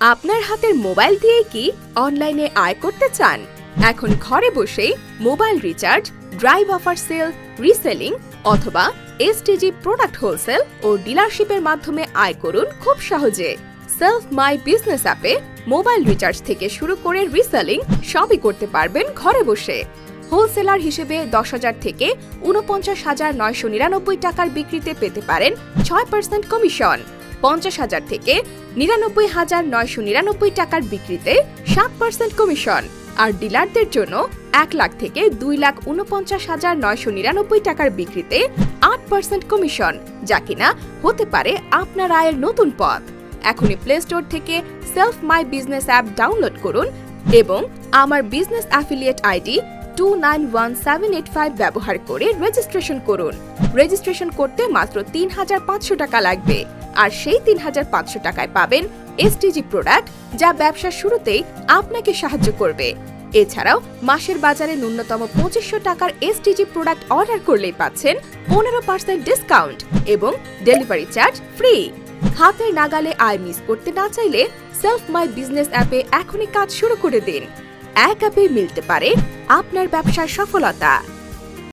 আপনার হাতের মোবাইল দিয়ে কি অনলাইনে আয় করতে চান? এখন ঘরে বসেই mobile recharge, drive offer sale, reselling অথবা এসটিজি প্রোডাক্ট হোলসেল ও ডিলারশিপের মাধ্যমে আয় করুন খুব সহজে। সেলফ মাই বিজনেস অ্যাপে মোবাইল রিচার্জ থেকে শুরু করে রিসেলিং সবই করতে পারবেন ঘরে বসে। হোলসেলার হিসেবে দশ হাজার থেকে উনপঞ্চাশ হাজার নয়শো নিরানব্বই টাকার বিক্রিতে পেতে পারেন ছয় পার্সেন্ট কমিশন। পঞ্চাশ হাজার থেকে নিরানব্বই হাজার নয়শো নিরানব্বই টাকার বিক্রিতে সাত পার্সেন্ট কমিশন। আর ডিলারদের জন্য এক লাখ থেকে দুই লাখ উনপঞ্চাশ হাজার নয়শো নিরানব্বই টাকার বিক্রিতে আট পার্সেন্ট কমিশন, যা কিনা হতে পারে আপনার আয়ের নতুন পথ। এখনই প্লে স্টোর থেকে self my business app download করুন এবং আমার business affiliate ID two nine one seven eight five ব্যবহার করে রেজিস্ট্রেশন করুন। রেজিস্ট্রেশন করতে মাত্র তিন হাজার পাঁচশো টাকা লাগবে। আর সেই তিন হাজার পাঁচশো টাকায় পাবেন এসটিজি প্রোডাক্ট যা ব্যবসার শুরুতেই আপনাকে সাহায্য করবে। এছাড়াও মাসের বাজারে ন্যূনতম পঁচিশশো টাকার এসটিজি প্রোডাক্ট অর্ডার করলেই পাচ্ছেন পনেরো পার্সেন্ট ডিসকাউন্ট এবং ডেলিভারি চার্জ ফ্রি। হাতের নাগালে আয় মিস করতে না চাইলে সেলফ মাই বিজনেস অ্যাপে এখনই কাজ শুরু করে দিন। এক অ্যাপে মিলতে পারে আপনার ব্যবসার সফলতা।